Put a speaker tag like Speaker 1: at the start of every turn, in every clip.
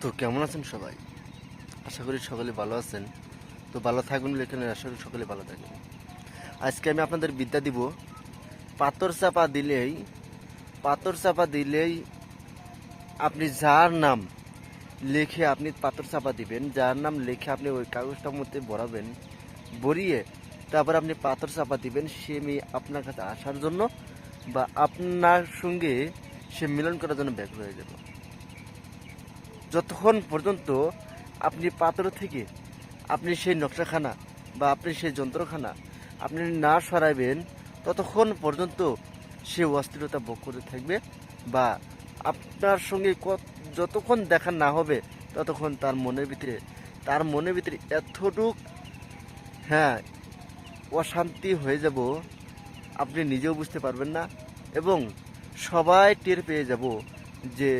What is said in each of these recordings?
Speaker 1: তো কেমন আছেন সবাই? আশা করি সকলে ভালো আছেন। তো ভালো থাকবেন বলে এখানে আশা করি সকলে ভালো থাকবেন আজকে আমি আপনাদের বিদ্যা দিব, পাথর চাপা দিলেই, পাথর চাপা দিলেই আপনি যার নাম লিখে আপনি পাথর চাপা দিবেন, যার নাম লিখে আপনি ওই কাগজটার মধ্যে ভরাবেন, ভরিয়ে তারপর আপনি পাথর চাপা দিবেন, সে মেয়ে আপনার কাছে আসার জন্য বা আপনার সঙ্গে সে মিলন করার জন্য ব্যাকুল হয়ে যাবে। যতক্ষণ পর্যন্ত আপনি পাথর থেকে আপনি সেই নকশাখানা বা আপনি সেই যন্ত্রখানা আপনি না সরাইবেন, ততক্ষণ পর্যন্ত সে অস্থিরতা ভোগ করতে থাকবে বা আপনার সঙ্গে যতক্ষণ দেখা না হবে, ততক্ষণ তার মনের ভিতরে, তার মনের ভিতরে এতটুক হ্যাঁ অশান্তি হয়ে যাব, আপনি নিজেও বুঝতে পারবেন না এবং সবাই টের পেয়ে যাব যে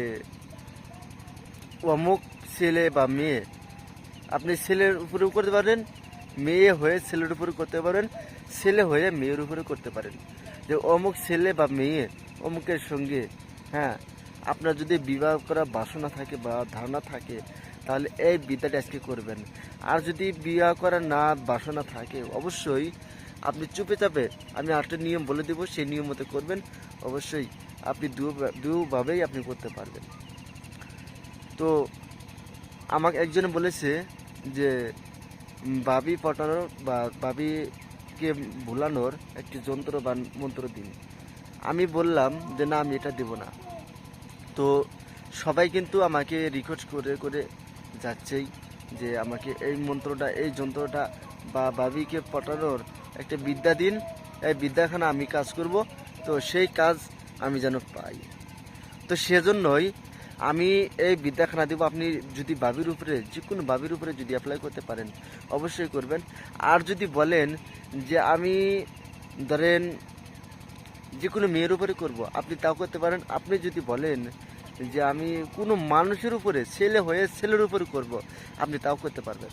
Speaker 1: অমুক ছেলে বা মেয়ে। আপনি ছেলের উপরেও করতে পারেন, মেয়ে হয়ে ছেলের উপরে করতে পারেন, ছেলে হয়ে মেয়ের উপরে করতে পারেন। যে অমুক ছেলে বা মেয়ে অমুকের সঙ্গে হ্যাঁ আপনার যদি বিবাহ করার বাসনা থাকে বা ধারণা থাকে, তাহলে এই বিদ্যাটা আজকে করবেন। আর যদি বিবাহ করার না বাসনা থাকে, অবশ্যই আপনি চুপে চাপে, আমি আরেকটা নিয়ম বলে দেবো, সেই নিয়ম মতো করবেন। অবশ্যই আপনি দুভাবেই আপনি করতে পারবেন। তো আমাকে একজন বলেছে যে বাবি পটানোর বা বাবিকে ভুলানোর একটি যন্ত্র বা মন্ত্র দিন। আমি বললাম যে, না, আমি এটা দেব না। তো সবাই কিন্তু আমাকে রিকোয়েস্ট করে করে যাচ্ছেই যে, আমাকে এই মন্ত্রটা, এই যন্ত্রটা বা বাবিকে পটানোর একটা বিদ্যা দিন। এই বিদ্যাখানা আমি কাজ করব। তো সেই কাজ আমি যেন পাই। তো সেজন্যই আমি এই বিদ্যাখানা দেবো। আপনি যদি বাবির উপরে যে কোনো বাবির উপরে যদি অ্যাপ্লাই করতে পারেন, অবশ্যই করবেন। আর যদি বলেন যে আমি ধরেন যে কোনো মেয়ের উপরে করব, আপনি তাও করতে পারেন। আপনি যদি বলেন যে আমি কোনো মানুষের উপরে, ছেলে হয়ে ছেলের উপরে করব, আপনি তাও করতে পারবেন।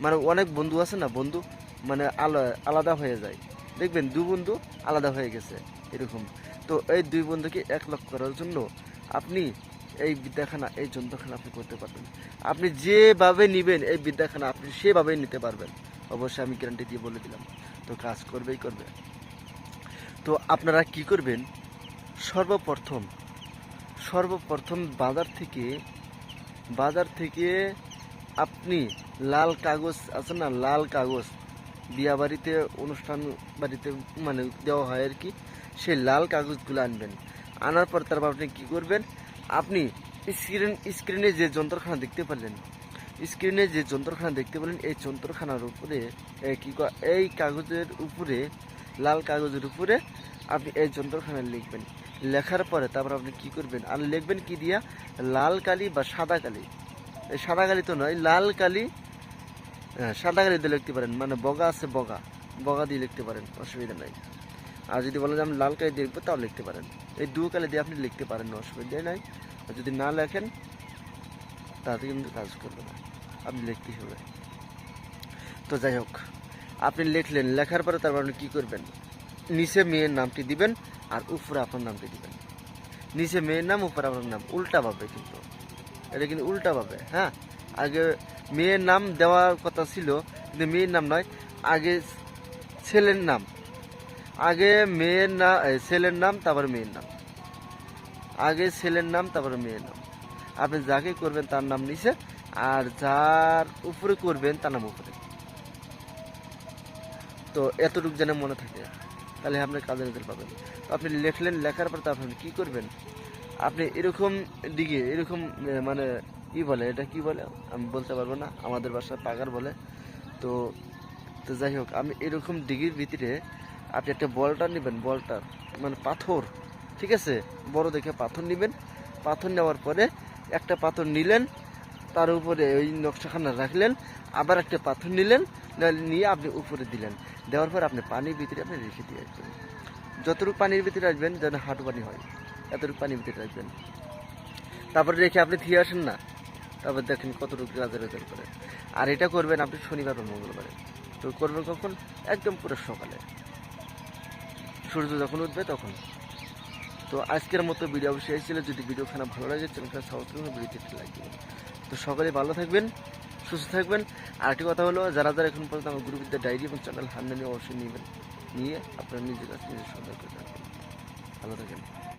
Speaker 1: মানে অনেক বন্ধু আছে না, বন্ধু? মানে আলা- আলাদা হয়ে যায়। দেখবেন দু বন্ধু আলাদা হয়ে গেছে, এরকম। তো এই দুই বন্ধুকে এক লক্ষ করার জন্য আপনি এই বিদ্যাখানা, এই যন্ত্রখানা আপনি করতে পারবেন। আপনি যেভাবে নেবেন এই বিদ্যাখানা আপনি সেভাবেই নিতে পারবেন। অবশ্যই আমি গ্যারান্টি দিয়ে বলে দিলাম। তো কাজ করবেই করবে। তো আপনারা কি করবেন? সর্বপ্রথম সর্বপ্রথম বাজার থেকে বাজার থেকে আপনি লাল কাগজ আছে না, লাল কাগজ বিয়া বাড়িতে অনুষ্ঠান বাড়িতে মানে দেওয়া হয় আর কি, সেই লাল কাগজগুলো আনবেন। আনার পর তারপর আপনি কী করবেন? আপনি স্ক্রিন স্ক্রিনে যে যন্ত্রখানা দেখতে পারলেন স্ক্রিনে যে যন্ত্রখানা দেখতে পেলেন এই যন্ত্রখানার উপরে ক- এই কাগজের উপরে লাল কাগজের উপরে আপনি এই যন্ত্রখানা লিখবেন। লেখার পরে তারপর আপনি কি করবেন? আর লিখবেন কি দিয়া? লাল কালি বা সাদা কালি। এই সাদা কালি তো নয় লাল কালি হ্যাঁ, সাদা কালি দিয়ে লিখতে পারেন। মানে বগা আছে বগা। বগা দিয়ে লিখতে পারেন অসুবিধা নাই। আর যদি বলেন যে আমি লাল কালি দেখব, তাও লিখতে পারেন। এই দু কালি দিয়ে আপনি লিখতে পারেন অসুবিধা নাই। আর যদি না লেখেন, তাতে কিন্তু কাজ করবে না। আপনি লিখতেই হবে। তো যাই হোক, আপনি লিখলেন, লেখার পরে তারপর আপনি কী করবেন? নিচে মেয়ের নামটি দিবেন আর উপরে আপনার নামটি দিবেন। নিচে মেয়ের নাম, উপরে আপনার নাম, উল্টা পাবে কিন্তু। এটা কিন্তু উল্টা পাবে হ্যাঁ? আগে মেয়ের নাম দেওয়ার কথা ছিল, কিন্তু মেয়ের নাম নয়, আগে ছেলের নাম। আগে মেয়ের না এ, ছেলের নাম তারপর মেয়ের নাম। আগে ছেলের নাম তারপর মেয়ের নাম। আপনি যাকে করবেন তার নাম নিচে আর যার উপরে করবেন তার নাম উপরে। তো এতটুকু যেন মনে থাকে তাহলে আপনি কাজে নিতে পাবেন আপনি লেখলেন লেখার পর আপনি কী করবেন? আপনি এরকম দিকে এরকম মানে কি বলে এটা কি বলে? আমি বলতে পারব না আমাদের বাসায় পাগার বলে। তো তো যাই হোক আমি এরকম ডিগির ভিতরে আপনি একটা বলটা নেবেন, বলটা মানে পাথর, ঠিক আছে? বড় দেখে পাথর নেবেন। পাথর নেওয়ার পরে একটা পাথর নিলেন, তার উপরে ওই নকশাখানা রাখলেন, আবার একটা পাথর নিলেন নিয়ে আপনি উপরে দিলেন। দেওয়ার পর আপনি পানির ভিতরে আপনি রেখে দিয়ে আসবেন। যতটুকু পানির ভিতরে রাখবেন যেন হাঁটু পানি হয়, এতটুকু পানির ভিতরে রাখবেন। তারপরে রেখে আপনি ফিরে আসেন না, তারপর দেখেন কতটুকু কাজের রেজাল্ট করে। আর এটা করবেন আপনি শনিবার বা মঙ্গলবারে। তো করবেন কখন? একদম পুরো সকালে। সূর্য যখন উঠবে তখন। তো আজকের মতো ভিডিও অবশ্যই ছিল। যদি ভিডিওখানা ভালো লাগে চ্যানেলটা সাবস্ক্রাইব লাইক দেবেন। তো সকলে ভালো থাকবেন, সুস্থ থাকবেন। আর একটি কথা হলো, যারা যারা এখন পর্যন্ত আমার গুরুবিদ্যা ডায়েরি এবং চ্যানেল হামদানি অবশ্যই নেবেন। নিয়ে আপনার নিজের কাছে নিজের সুন্দর করে থাকবেন ভালো থাকেন।